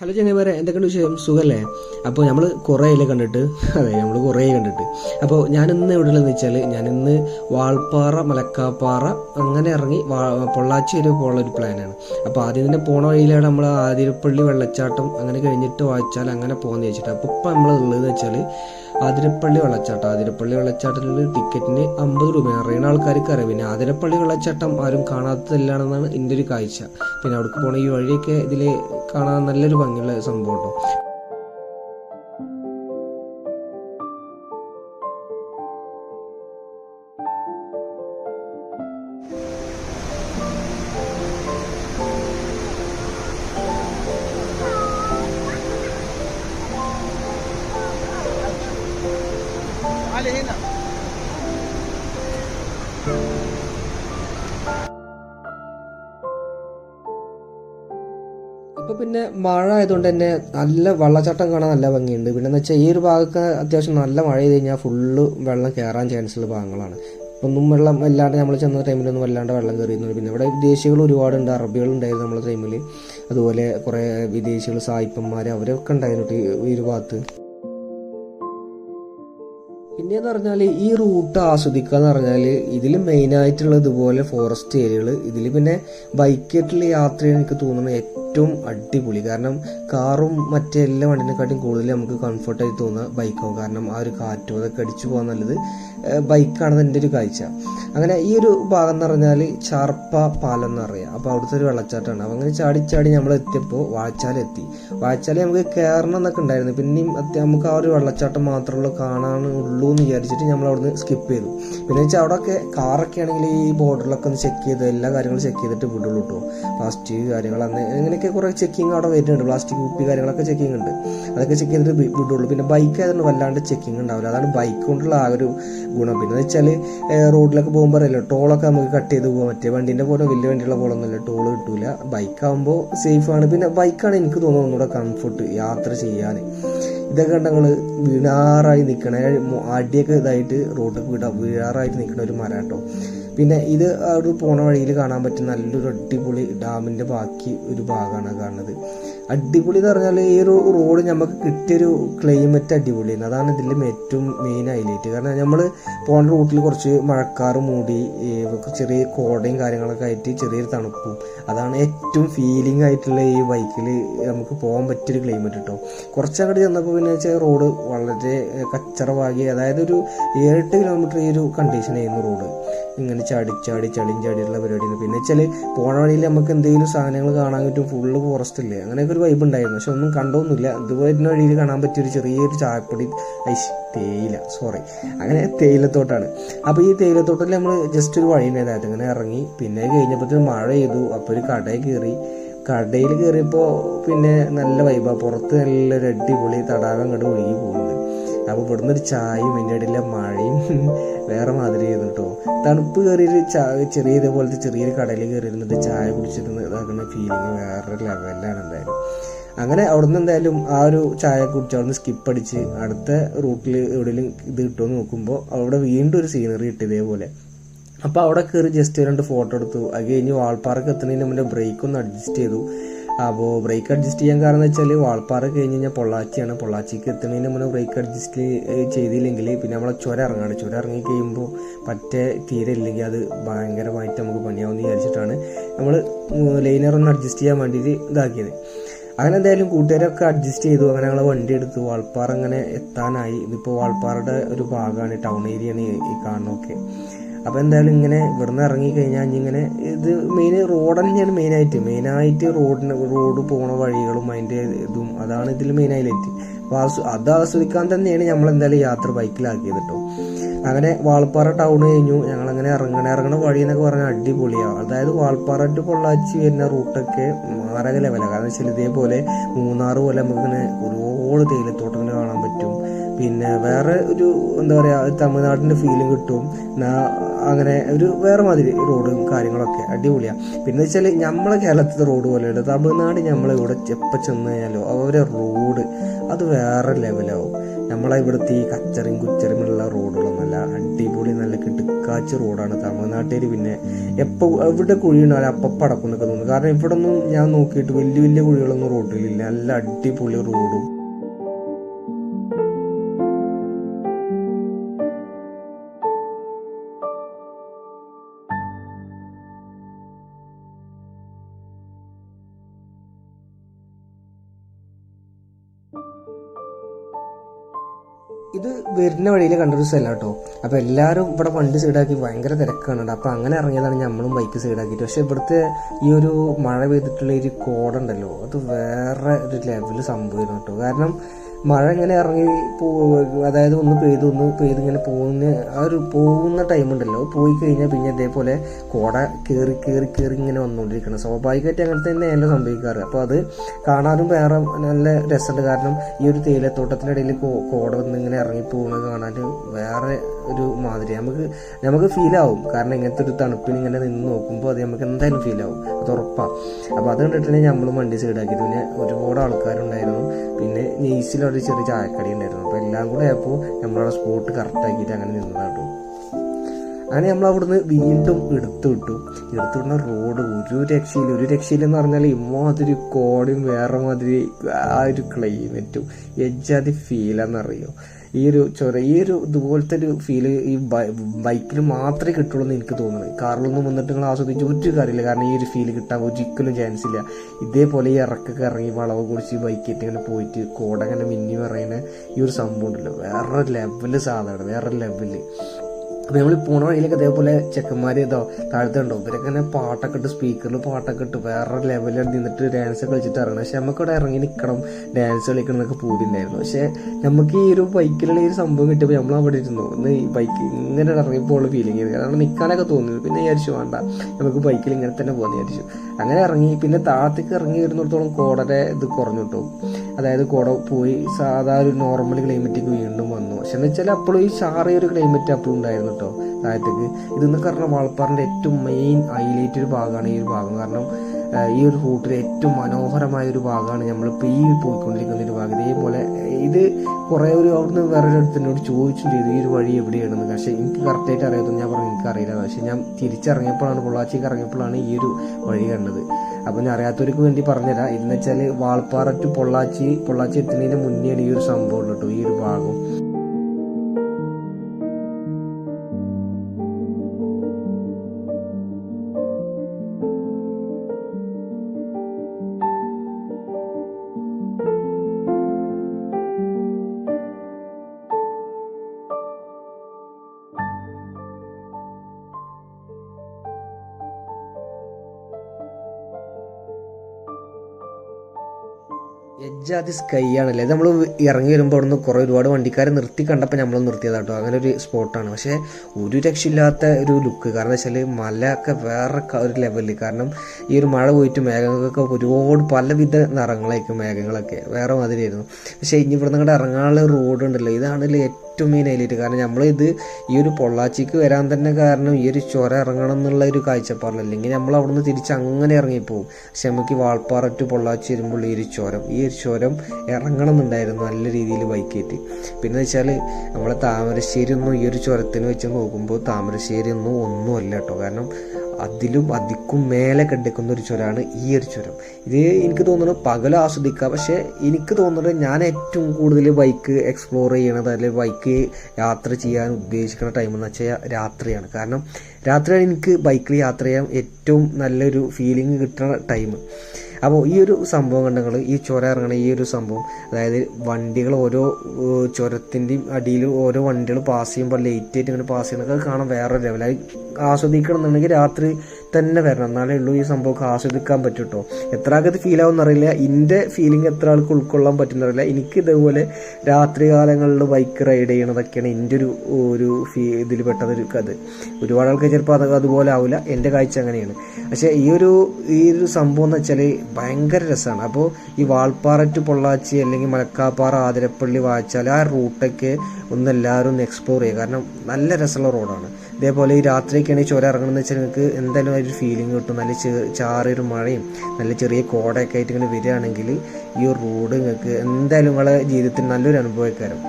Hello ചങ്ങന്മാരെ എന്തൊക്കെയുണ്ട് വിഷയം സുഖല്ലേ? അപ്പോൾ നമ്മൾ കുറേ ആയില്ലേ കണ്ടിട്ട്? അതെ നമ്മൾ കുറേ കണ്ടിട്ട്. അപ്പോൾ ഞാനിന്ന് എവിടെയുള്ളതെന്ന് വെച്ചാൽ ഞാനിന്ന് വാൾപ്പാറ മലക്കാപ്പാറ അങ്ങനെ ഇറങ്ങി പൊള്ളാച്ചി വരെ പോകാനുള്ള ഒരു പ്ലാനാണ് അപ്പോൾ ആദ്യം തന്നെ പോണ വഴിയിലാണ് നമ്മൾ ആതിരപ്പള്ളി വെള്ളച്ചാട്ടം അങ്ങനെ കഴിഞ്ഞിട്ട് വായിച്ചാൽ അങ്ങനെ പോകുന്നത് വെച്ചിട്ട് അപ്പോൾ ഇപ്പം നമ്മൾ ഉള്ളതെന്ന് വെച്ചാൽ ആതിരപ്പള്ളി വെള്ളച്ചാട്ടം. ആതിരപ്പള്ളി വെള്ളച്ചാട്ടത്തിൽ ടിക്കറ്റിന് അമ്പത് രൂപയാണ് അറിയുന്ന ആൾക്കാർക്ക് അറിയാം. പിന്നെ ആതിരപ്പള്ളി വെള്ളച്ചാട്ടം ആരും കാണാത്തതല്ലാണെന്നാണ് എന്റെ ഒരു കാഴ്ച. പിന്നെ അവിടേക്ക് പോണ ഈ വഴിയൊക്കെ ഇതിൽ കാണാൻ നല്ലൊരു ഭംഗിയുള്ള സംഭവം കേട്ടോ ഇപ്പൊ പിന്നെ മഴ ആയതുകൊണ്ട് തന്നെ നല്ല വെള്ളച്ചാട്ടം കാണാൻ നല്ല ഭംഗിയുണ്ട്. പിന്നെ എന്ന് വെച്ചാൽ ഈ ഒരു ഭാഗത്ത് അത്യാവശ്യം നല്ല മഴ ചെയ്ത് കഴിഞ്ഞാൽ ഫുള്ള് വെള്ളം കയറാൻ ചാൻസ് ഉള്ള ഭാഗങ്ങളാണ്. ഒന്നും വെള്ളം വല്ലാണ്ട് നമ്മൾ ചെന്ന ടൈമിലൊന്നും വല്ലാണ്ട് വെള്ളം കയറിയിരുന്നു പിന്നെ ഇവിടെ വിദേശികൾ ഒരുപാടുണ്ട്. അറബികൾ ഉണ്ടായിരുന്നു നമ്മളെ ടൈമിൽ അതുപോലെ കുറേ വിദേശികൾ സായിപ്പന്മാർ അവരൊക്കെ ഉണ്ടായിരുന്നു ഈ ഒരു ഭാഗത്ത്. പിന്നെയെന്ന് പറഞ്ഞാൽ ഈ റൂട്ട് ആസ്വദിക്കുക എന്ന് പറഞ്ഞാൽ ഇതിൽ മെയിനായിട്ടുള്ള ഇതുപോലെ ഫോറസ്റ്റ് ഏരിയകൾ ഇതിൽ പിന്നെ ബൈക്കായിട്ടുള്ള യാത്രയാണ് എനിക്ക് തോന്നുന്നത് ഏറ്റവും അടിപൊളി. കാരണം കാറും മറ്റെല്ലാ വണ്ടിനെക്കാട്ടും കൂടുതൽ നമുക്ക് കംഫർട്ടായി തോന്നുക ബൈക്കാവും കാരണം ആ ഒരു കാറ്റും അതൊക്കെ അടിച്ചു പോകാൻ നല്ലത് ബൈക്കാണെന്ന് എന്റെ ഒരു കാഴ്ച. അങ്ങനെ ഈ ഒരു ഭാഗം എന്ന് പറഞ്ഞാൽ ചാർപ്പ പാലം എന്ന് പറയുക അപ്പോൾ അവിടുത്തെ ഒരു വെള്ളച്ചാട്ടമാണ്. അപ്പോൾ അങ്ങനെ ചാടി ചാടി നമ്മൾ എത്തിയപ്പോൾ വാഴച്ചാലെത്തി വാഴച്ചാൽ നമുക്ക് കയറണം എന്നൊക്കെ ഉണ്ടായിരുന്നു. പിന്നെയും നമുക്ക് ആ ഒരു വെള്ളച്ചാട്ടം മാത്രമുള്ള കാണാനുള്ളൂ എന്ന് വിചാരിച്ചിട്ട് നമ്മൾ അവിടുന്ന് സ്കിപ്പ് ചെയ്തു. പിന്നെ വെച്ചാൽ അവിടെയൊക്കെ കാറൊക്കെ ആണെങ്കിൽ ഈ ബോർഡറിലൊക്കെ ഒന്ന് ചെക്ക് ചെയ്ത് എല്ലാ കാര്യങ്ങളും ചെക്ക് ചെയ്തിട്ട് വിടുള്ളൂ കേട്ടോ പ്ലാസ്റ്റിക് കാര്യങ്ങൾ അന്ന് അങ്ങനെയൊക്കെ കുറേ ചെക്കിങ് അവിടെ വരുന്നുണ്ട്. പ്ലാസ്റ്റിക് കുപ്പി കാര്യങ്ങളൊക്കെ ചെക്കിങ് ഉണ്ട്. അതൊക്കെ ചെക്ക് ചെയ്തിട്ട് വിടുള്ളൂ. പിന്നെ ബൈക്ക് ആയതുകൊണ്ട് വല്ലാണ്ട് ചെക്കിങ് ഉണ്ടാവില്ല. അതാണ് ബൈക്ക് കൊണ്ടുള്ള ആ ഒരു ഗുണം. പിന്നെ വെച്ചാൽ റോഡിലൊക്കെ പോകുമ്പോൾ അറിയില്ല ടോളൊക്കെ നമുക്ക് കട്ട് ചെയ്ത് പോകാൻ പറ്റിയ വണ്ടീന്റെ പോലെ വലിയ വണ്ടിയുള്ള പോലൊന്നുമില്ല ടോൾ കിട്ടൂല. ബൈക്ക് ആകുമ്പോൾ ആണ്. പിന്നെ ബൈക്കാണ് എനിക്ക് തോന്നുന്നത് ഒന്നുകൂടെ കംഫർട്ട് യാത്ര ചെയ്യാൻ ഇതൊക്കെ കണ്ടങ്ങൾ വീണാറായി നിൽക്കണ അടിയൊക്കെ ഇതായിട്ട് റോഡിൽ വീടാ വീഴാറായിട്ട് നിൽക്കണ ഒരു മരം കേട്ടോ പിന്നെ ഇത് ഒരു പോണ വഴിയിൽ കാണാൻ പറ്റും നല്ലൊരു അടിപൊളി ഡാമിന്റെ ബാക്കി ഒരു ഭാഗമാണ് കാണുന്നത്. അടിപൊളി എന്ന് പറഞ്ഞാൽ ഈ ഒരു റോഡ് നമുക്ക് കിട്ടിയൊരു ക്ലൈമറ്റ് അടിപൊളിയാണ്. അതാണ് ഇതിൽ ഏറ്റവും മെയിൻ ഹൈലൈറ്റ് കാരണം നമ്മൾ പോകേണ്ട റൂട്ടിൽ കുറച്ച് മഴക്കാറ് മൂടി ചെറിയ കോടയും കാര്യങ്ങളൊക്കെ ആയിട്ട് ചെറിയൊരു തണുപ്പും. അതാണ് ഏറ്റവും ഫീലിംഗ് ആയിട്ടുള്ള ഈ ബൈക്കിൽ നമുക്ക് പോകാൻ പറ്റിയൊരു ക്ലൈമറ്റ് കേട്ടോ കുറച്ചങ്ങോട്ട് ചെന്നപ്പോൾ പിന്നെ വെച്ചാൽ റോഡ് വളരെ കച്ചറവാകി അതായത് ഒരു ഏഴെട്ട് കിലോമീറ്റർ ഈ ഒരു കണ്ടീഷനായിരുന്നു റോഡ് ഇങ്ങനെ ചാടി ചാടി ചളിയും ചാടിയിട്ടുള്ള പരിപാടിയാണ്. പിന്നെ വെച്ചാൽ പോണ വഴിയിൽ നമുക്ക് എന്തെങ്കിലും സാധനങ്ങൾ കാണാൻ പറ്റും. ഫുള്ള് ഫോറസ്റ്റ് ഇല്ലേ? അങ്ങനെയൊക്കെ ഒരു വൈബ് ഉണ്ടായിരുന്നു. പക്ഷെ ഒന്നും കണ്ടൊന്നുമില്ല. തന്നെ വഴിയിൽ കാണാൻ പറ്റിയൊരു ചെറിയൊരു ചായപ്പൊടി. ഐശ് തേയില. സോറി അങ്ങനെ തേയിലത്തോട്ടാണ്. അപ്പോൾ ഈ തേയിലത്തോട്ടിൽ നമ്മൾ ജസ്റ്റ് ഒരു വഴി ഉണ്ടായിരുന്നു ഇങ്ങനെ ഇറങ്ങി. പിന്നെ കഴിഞ്ഞപ്പോഴത്തേന് മഴ ചെയ്തു അപ്പോൾ ഒരു കടയിൽ കയറി. കടയിൽ കയറിയപ്പോൾ പിന്നെ നല്ല വൈബാണ് പുറത്ത് നല്ലൊരു അടിപൊളി തടാകം കണ്ട് ഒഴുകി പോകുന്നുണ്ട് അപ്പോൾ ഇവിടുന്ന് ഒരു ചായയും എന്റെ ഇടയിലെ മഴയും വേറെ മാതിരി ചെയ്തു കേട്ടോ തണുപ്പ് കയറിയൊരു ചായ ചെറിയ ഇതേപോലത്തെ ചെറിയൊരു കടയിൽ കയറിയിരുന്നത് ചായ കുടിച്ചിരുന്ന് ഇതാക്കുന്ന ഫീലിംഗ് വേറൊരു ലെവലാണ് എന്തായാലും. അങ്ങനെ അവിടുന്ന് എന്തായാലും ആ ഒരു ചായ കുടിച്ച് അവിടുന്ന് സ്കിപ്പ് അടിച്ച് അടുത്ത റൂട്ടിൽ എവിടെയെങ്കിലും ഇത് കിട്ടുമെന്ന് നോക്കുമ്പോൾ അവിടെ വീണ്ടും ഒരു സീനറി കിട്ടി ഇതേപോലെ. അപ്പോൾ അവിടെ കയറി ജസ്റ്റ് രണ്ട് ഫോട്ടോ എടുത്തു. അത് കഴിഞ്ഞ് വാൾപ്പാറക്ക് എത്തുന്നതിന് മുന്നേ ബ്രേക്ക് ഒന്ന് അഡ്ജസ്റ്റ് ചെയ്തു. അപ്പോൾ ബ്രേക്ക് അഡ്ജസ്റ്റ് ചെയ്യാൻ കാരണം വെച്ചാൽ വാൾപ്പാറ കഴിഞ്ഞ് കഴിഞ്ഞാൽ പൊള്ളാച്ചിയാണ്. പൊള്ളാച്ചിക്ക് എത്തുന്നതിന് മുന്നേ ബ്രേക്ക് അഡ്ജസ്റ്റ് ചെയ്തില്ലെങ്കിൽ പിന്നെ നമ്മളെ ചുര ഇറങ്ങാണ്. ചുര ഇറങ്ങി കഴിയുമ്പോൾ പറ്റേ തീരെ ഇല്ലെങ്കിൽ അത് ഭയങ്കരമായിട്ട് നമുക്ക് പണിയാവുമെന്ന് വിചാരിച്ചിട്ടാണ് നമ്മൾ ലൈനർ ഒന്ന് അഡ്ജസ്റ്റ് ചെയ്യാൻ വേണ്ടിയിട്ട് ഇതാക്കിയത്. അങ്ങനെ എന്തായാലും കൂട്ടുകാരൊക്കെ അഡ്ജസ്റ്റ് ചെയ്തു. അങ്ങനെ ഞങ്ങൾ വണ്ടി എടുത്തു. വാൾപ്പാറ അങ്ങനെ എത്താനായി. ഇതിപ്പോൾ വാൾപ്പാറയുടെ ഒരു ഭാഗമാണ് ടൗൺ ഏരിയയാണ് ഈ കാണുന്നതൊക്കെ. അപ്പോൾ എന്തായാലും ഇങ്ങനെ ഇവിടുന്ന് ഇറങ്ങി കഴിഞ്ഞാൽ ഇങ്ങനെ ഇത് മെയിൻ റോഡ് തന്നെയാണ് മെയിനായിട്ട് മെയിനായിട്ട് റോഡിന് റോഡ് പോണ വഴികളും അതിന്റെ ഇതും അതാണ് ഇതിൽ മെയിൻ ഹൈലൈറ്റ് അപ്പോൾ അത് ആസ്വദിക്കാൻ തന്നെയാണ് നമ്മൾ എന്തായാലും യാത്ര ബൈക്കിലാക്കിയത് കേട്ടോ അങ്ങനെ വാൾപ്പാറ ടൗൺ കഴിഞ്ഞു. ഞങ്ങൾ അങ്ങനെ ഇറങ്ങണ. ഇറങ്ങണ വഴി എന്നൊക്കെ പറഞ്ഞാൽ അടിപൊളിയാണ് അതായത് വാൾപ്പാറ ടു പൊള്ളാച്ചി വരുന്ന റൂട്ടൊക്കെ മാരക ലെവലാണ് കാരണം വെച്ചാൽ ഇതേപോലെ മൂന്നാറ് പോലെ നമുക്കിങ്ങനെ ഒരുപാട് തേയിലത്തോട്ടം പിന്നെ വേറെ ഒരു എന്താ പറയുക തമിഴ്നാടിന്റെ ഫീലും കിട്ടും. അങ്ങനെ ഒരു വേറെ മാതിരി റോഡും കാര്യങ്ങളൊക്കെ അടിപൊളിയാണ് പിന്നെ വെച്ചാൽ നമ്മളെ കേരളത്തിലെ റോഡ് പോലെയല്ല തമിഴ്നാട് നമ്മളിവിടെ എപ്പോൾ ചെന്ന് കഴിഞ്ഞാലോ അവരെ റോഡ് അത് വേറെ ലെവലാവും നമ്മളെ ഇവിടുത്തെ ഈ കച്ചറിയും കുച്ചറിയുമുള്ള റോഡുകളൊന്നുമല്ല അടിപൊളി നല്ല കിടുക്കാച്ച റോഡാണ് തമിഴ്നാട്ടിൽ പിന്നെ എപ്പോൾ എവിടെ കുഴിയുണ്ടാവും അപ്പം പടക്കുന്നൊക്കെ തോന്നുന്നു കാരണം ഇവിടെ ഒന്നും ഞാൻ നോക്കിയിട്ട് വലിയ വലിയ കുഴികളൊന്നും റോഡിലില്ല നല്ല അടിപൊളി റോഡും ഇത് വരുന്ന വഴിയിൽ കണ്ടൊരു സ്ഥലം കേട്ടോ അപ്പോൾ എല്ലാവരും ഇവിടെ വണ്ടി സൈഡാക്കി ഭയങ്കര തിരക്കാണ് കേട്ടോ അപ്പോൾ അങ്ങനെ ഇറങ്ങിയതാണ് നമ്മളും ബൈക്ക് സൈഡാക്കിയിട്ട്. പക്ഷേ ഇവിടുത്തെ ഈ ഒരു മഴ പെയ്തിട്ടുള്ള ഒരു കോടുണ്ടല്ലോ അത് വേറെ ഒരു ലെവൽ സംഭവമായിരുന്നു കേട്ടോ. കാരണം മഴ ഇങ്ങനെ ഇറങ്ങി പോ അതായത് ഒന്ന് പെയ്ത് ഒന്ന് പെയ്ത് ഇങ്ങനെ പോകുന്ന ആ ഒരു പോകുന്ന ടൈം ഉണ്ടല്ലോ. പോയി കഴിഞ്ഞാൽ പിന്നെ ഇതേപോലെ കോട കയറി കയറി കയറി ഇങ്ങനെ വന്നുകൊണ്ടിരിക്കണം സ്വാഭാവികമായിട്ട് അങ്ങനെ തന്നെയല്ല സംഭവിക്കാറ്. അപ്പോൾ അത് കാണാനും വേറെ നല്ല രസമുണ്ട്. കാരണം ഈ ഒരു തേയിലത്തോട്ടത്തിനിടയിൽ കോട വന്ന് ഇങ്ങനെ ഇറങ്ങിപ്പോകുന്നത് കാണാൻ വേറെ ഒരു മാതിരി നമുക്ക് നമുക്ക് ഫീൽ ആവും. കാരണം ഇങ്ങനത്തെ ഒരു തണുപ്പിൽ ഇങ്ങനെ നിന്ന് നോക്കുമ്പോൾ അത് നമുക്ക് എന്തായാലും ഫീൽ ആവും. അത് ഉറപ്പാണ് അപ്പോൾ അത് കണ്ടിട്ടുണ്ടെങ്കിൽ നമ്മൾ വണ്ടി സൈഡാക്കിയിട്ട് പിന്നെ ഒരുപാട് ആൾക്കാരുണ്ടായിരുന്നു. പിന്നെ നെയ്സിലൊരു ചെറിയ ചായക്കടി ഉണ്ടായിരുന്നു. അപ്പോൾ എല്ലാം കൂടെ ആയപ്പോൾ നമ്മളവിടെ സ്പോട്ട് കറക്റ്റാക്കിയിട്ട് അങ്ങനെ നിന്നതാട്ടോ അങ്ങനെ നമ്മൾ അവിടുന്ന് വീണ്ടും എടുത്തു വിട്ടു. എടുത്തു വിടുന്ന റോഡ് ഒരു രക്ഷയില്ല. ഒരു രക്ഷയില്ലെന്ന് പറഞ്ഞാൽ ഇമ്മാതിരി കോടിയും വേറെ മാതിരി ആ ഒരു ക്ലൈമറ്റും എജ്ജാതി ഫീലാണെന്നറിയോ ഈ ഒരു ചൊര ഈ ഒരു ഇതുപോലത്തെ ഒരു ഫീൽ ഈ ബൈക്കിൽ മാത്രമേ കിട്ടുള്ളൂ എന്ന് എനിക്ക് തോന്നുന്നത്. കാറിലൊന്നും വന്നിട്ട് നിങ്ങൾ ആസ്വദിച്ച് ഒരു കാര്യമില്ല. കാരണം ഈ ഒരു ഫീൽ കിട്ടാൻ ഒരിക്കലും ചാൻസ് ഇല്ല. ഇതേപോലെ ഈ ഇറക്കൊക്കെ ഇറങ്ങി വളവ് കുടിച്ച് ബൈക്കിട്ട് ഇങ്ങനെ പോയിട്ട് കോടങ്ങനെ മിന്നി പറയുന്ന ഈ ഒരു സംഭവം ഉണ്ടല്ലോ. വേറെ ലെവൽ സാധനമാണ് വേറെ ലെവൽ അപ്പോൾ നമ്മൾ പോണ വഴിയിലൊക്കെ അതേപോലെ ചെക്കന്മാർ ഇതോ താഴത്തെ ഉണ്ടോ ഇവരൊക്കെ ഇങ്ങനെ പാട്ടൊക്കെ ഇട്ട് സ്പീക്കറിൽ പാട്ടൊക്കെ ഇട്ട് വേറെ ലെവലിൽ നിന്നിട്ട് ഡാൻസ് കളിച്ചിട്ട് ഇറങ്ങണം. പക്ഷെ നമുക്ക് ഇവിടെ ഇറങ്ങി നിൽക്കണം ഡാൻസ് കളിക്കണം എന്നൊക്കെ പൂതിണ്ടായിരുന്നു പക്ഷെ നമുക്ക് ഈ ഒരു ബൈക്കിലുള്ള ഈ ഒരു സംഭവം കിട്ടിയപ്പോൾ നമ്മൾ അവിടെ ഇരുന്നു. ഒന്ന് ഈ ബൈക്ക് ഇങ്ങനെ ഇറങ്ങിയപ്പോൾ ഫീലിംഗ് ചെയ്ത് കാരണം നിൽക്കാനൊക്കെ തോന്നി പിന്നെ വിചാരിച്ചു വേണ്ട നമുക്ക് ബൈക്കിൽ ഇങ്ങനെ തന്നെ പോകാൻ വിചാരിച്ചു. അങ്ങനെ ഇറങ്ങി പിന്നെ താഴത്തേക്ക് ഇറങ്ങി വരുന്നിടത്തോളം കോടരെ ഇത് കുറഞ്ഞു കിട്ടും. അതായത് കുട പോയി സാധാ ഒരു നോർമൽ ക്ലൈമറ്റിക്ക് വീണ്ടും വന്നു. പക്ഷെ എന്ന് വെച്ചാൽ അപ്പോഴും ഈ ചാറിയ ഒരു ക്ലൈമറ്റ് അപ്പോഴും ഉണ്ടായിരുന്നു കേട്ടോ താഴത്തേക്ക് ഇതെന്ന് പറഞ്ഞാൽ വാൾപ്പാറിന്റെ ഏറ്റവും മെയിൻ ഹൈലൈറ്റ് ഒരു ഭാഗമാണ് ഈ ഒരു ഭാഗം. കാരണം ഈ ഒരു റൂട്ടിലെ ഏറ്റവും മനോഹരമായ ഒരു ഭാഗമാണ് നമ്മളിപ്പോൾ ഈ പോയിക്കൊണ്ടിരിക്കുന്ന ഒരു ഭാഗം. ഇതേപോലെ ഇത് കുറേ ഒരു അവിടുന്ന് വേറെ അടുത്തിനോട് ചോദിച്ചും ചെയ്തു ഈ ഒരു വഴി എവിടെയാണെന്ന്? പക്ഷേ എനിക്ക് കറക്റ്റായിട്ട് അറിയാത്തത് ഞാൻ പറഞ്ഞു എനിക്ക് അറിയില്ല. പക്ഷേ ഞാൻ തിരിച്ചിറങ്ങിയപ്പോഴാണ് പൊള്ളാച്ചിക്ക് ഇറങ്ങിയപ്പോഴാണ് ഈ ഒരു വഴി കണ്ടത്. അപ്പോൾ ഞാൻ അറിയാത്തവർക്ക് വേണ്ടി പറഞ്ഞുതരാം. ഇതെന്ന് വെച്ചാൽ വാൾപ്പാറ ടു പൊള്ളാച്ചി പൊള്ളാച്ചി എത്തുന്നതിന് മുന്നേ ഈ ഒരു സംഭവം കേട്ടോ ഈ ഒരു ഭാഗം. എജ്ജാതി സ്കൈ ആണല്ലേ നമ്മൾ ഇറങ്ങി വരുമ്പോൾ അവിടെ നിന്ന് കുറേ ഒരുപാട് വണ്ടിക്കാരെ നിർത്തി കണ്ടപ്പോൾ നമ്മൾ നിർത്തിയതാട്ടോ അങ്ങനെ ഒരു സ്പോട്ടാണ്. പക്ഷേ ഒരു രക്ഷയില്ലാത്ത ഒരു ലുക്ക്. കാരണം വെച്ചാൽ മലയൊക്കെ വേറെ ഒരു ലെവലിൽ കാരണം ഈ ഒരു മഴ പോയിട്ട് മേഘങ്ങൾക്കൊക്കെ ഒരുപാട് പലവിധ നിറങ്ങളായിരിക്കും മേഘങ്ങളൊക്കെ. വേറെ മാതിരിയായിരുന്നു. പക്ഷേ ഇനി ഇവിടെ നിങ്ങളുടെ ഇറങ്ങാനുള്ള റോഡ് ഉണ്ടല്ലോ. ഇതാണല്ലോ മെയിൻ ഹൈലൈറ്റ് കാരണം നമ്മളിത് ഈ ഒരു പൊള്ളാച്ചിക്ക് വരാൻ തന്നെ കാരണം ഈ ഒരു ചുര ഇറങ്ങണം എന്നുള്ള ഒരു കാഴ്ചപ്പാടില്ല അല്ലെങ്കിൽ നമ്മൾ അവിടുന്ന് തിരിച്ച് അങ്ങനെ ഇറങ്ങിപ്പോവും. പക്ഷെ നമുക്ക് വാൾപ്പാറ ടു പൊള്ളാച്ചി വരുമ്പോൾ ഈ ഒരു ചുരം ഈ ഒരു ചുരം ഇറങ്ങണം എന്നുണ്ടായിരുന്നു നല്ല രീതിയിൽ ബൈക്കേറ്റ്. പിന്നെ വെച്ചാൽ നമ്മളെ താമരശ്ശേരി ഒന്നും ഈ ഒരു ചുരത്തിന് വെച്ച് നോക്കുമ്പോൾ താമരശ്ശേരി ഒന്നും ഒന്നുമല്ല കേട്ടോ. കാരണം അതിലും അതിക്കും മേലെ കണ്ടെക്കുന്ന ഒരു ചുരമാണ് ഈ ഒരു ചുരം. ഇത് എനിക്ക് തോന്നുന്നു പകൽ ആസ്വദിക്കാം. പക്ഷേ എനിക്ക് തോന്നുന്നത് ഞാൻ ഏറ്റവും കൂടുതൽ ബൈക്ക് എക്സ്പ്ലോർ ചെയ്യണത് അല്ലെങ്കിൽ ബൈക്ക് യാത്ര ചെയ്യാൻ ഉദ്ദേശിക്കുന്ന ടൈം എന്ന് വെച്ചാൽ രാത്രിയാണ്. കാരണം രാത്രിയാണ് എനിക്ക് ബൈക്കിൽ യാത്ര ചെയ്യാൻ ഏറ്റവും നല്ലൊരു ഫീലിംഗ് കിട്ടുന്ന ടൈം അപ്പോൾ ഈ ഒരു സംഭവം കണ്ടങ്ങൾ ഈ ചുരം ഇറങ്ങണ ഈ ഒരു സംഭവം അതായത് വണ്ടികൾ ഓരോ ചുരത്തിന്റെയും അടിയിൽ ഓരോ വണ്ടികൾ പാസ് ചെയ്യുമ്പോൾ ലേറ്റ് ആയിട്ട് ഇങ്ങനെ പാസ് ചെയ്യുന്നത് കാണാൻ വേറെ ലെവലായി ആസ്വദിക്കണം എന്നുണ്ടെങ്കിൽ രാത്രി തന്നെ വരണം. എന്നാലേ ഉള്ളൂ ഈ സംഭവമൊക്കെ ആസ്വദിക്കാൻ പറ്റൂട്ടോ. എത്ര ആൾക്ക് ഫീൽ ആവും എന്നറിയില്ല എന്റെ ഫീലിംഗ് എത്ര ആൾക്ക് ഉൾക്കൊള്ളാൻ പറ്റുന്നറിയില്ല എനിക്ക് ഇതേപോലെ രാത്രി കാലങ്ങളിൽ ബൈക്ക് റൈഡ് ചെയ്യണതൊക്കെയാണ് എന്റെ ഒരു ഒരു ഫീ ഇതിൽ പെട്ടതൊരു കഥ. ഒരുപാട് ആൾക്ക് ചിലപ്പോൾ അത് അതുപോലെ ആവില്ല. എന്റെ കാഴ്ച അങ്ങനെയാണ്. പക്ഷേ ഈ ഒരു ഈ ഒരു സംഭവം എന്ന് വെച്ചാൽ ഭയങ്കര രസമാണ്. അപ്പോൾ ഈ വാൾപ്പാറ ടു പൊള്ളാച്ചി അല്ലെങ്കിൽ മലക്കാപ്പാറ ആതിരപ്പള്ളി വായിച്ചാൽ ആ റൂട്ടൊക്കെ ഒന്ന് എല്ലാവരും ഒന്ന് എക്സ്പ്ലോർ ചെയ്യുക. കാരണം നല്ല രസമുള്ള റോഡാണ് ഇതേപോലെ ഈ രാത്രിയൊക്കെയാണ് ചുരം ഇറങ്ങണമെന്ന് വെച്ചാൽ നിങ്ങൾക്ക് എന്തായാലും ഒരു ഫീലിംഗ് കിട്ടും. നല്ല ചാറിയൊരു മഴയും നല്ല ചെറിയ കോടയൊക്കെ ആയിട്ട് ഇങ്ങനെ വരികയാണെങ്കിൽ ഈ റോഡ് നിങ്ങൾക്ക് എന്തായാലും നിങ്ങളെ ജീവിതത്തിൽ നല്ലൊരു അനുഭവക്കാരം